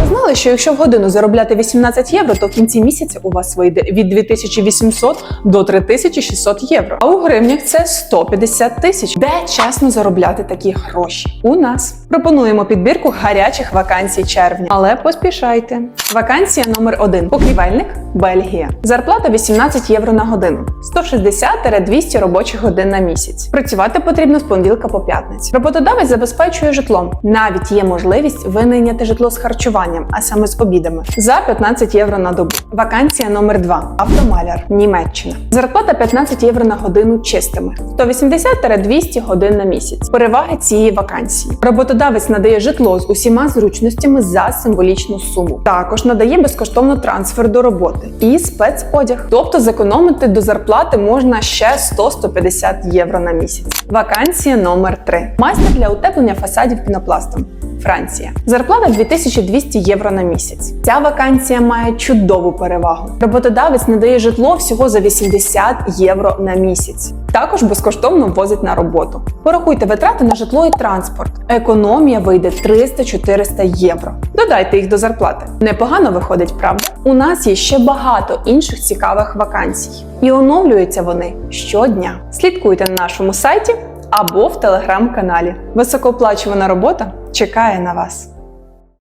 ви знали, що якщо в годину заробляти 18 євро, то в кінці місяця у вас вийде від 2800 до 3600 євро. А у гривнях це 150 тисяч. Де чесно заробляти такі гроші? У нас пропонуємо підбірку гарячих вакансій червня, але поспішайте. Вакансія номер 1 Покрівельник Бельгія. Зарплата 18 євро на годину, 160-200 робочих годин на місяць. Працювати потрібно з понеділка по п'ятницю. Роботодавець забезпечує житлом. Навіть є можливість винайняти житло з харчуванням, а саме з обідами, за 15 євро на добу. Вакансія номер 2 Автомаляр, Німеччина. Зарплата 15 євро на годину чистими, 180-200 годин на місяць. Переваги цієї вакансії. Роботодавець надає житло з усіма зручностями за символічну суму. Також надає безкоштовно трансфер до роботи і спецодяг. Тобто зекономити до зарплати можна ще 100-150 євро на місяць. Вакансія номер 3 Майстер для утеплення фасадів пінопластом. Франція. Зарплата 2200 євро на місяць. Ця вакансія має чудову перевагу. Роботодавець надає житло всього за 80 євро на місяць. Також безкоштовно возить на роботу. Порахуйте витрати на житло і транспорт. Економія вийде 300-400 євро. Додайте їх до зарплати. Непогано виходить, правда? У нас є ще багато інших цікавих вакансій, і оновлюються вони щодня. Слідкуйте на нашому сайті або в телеграм-каналі. Високооплачувана робота чекає на вас.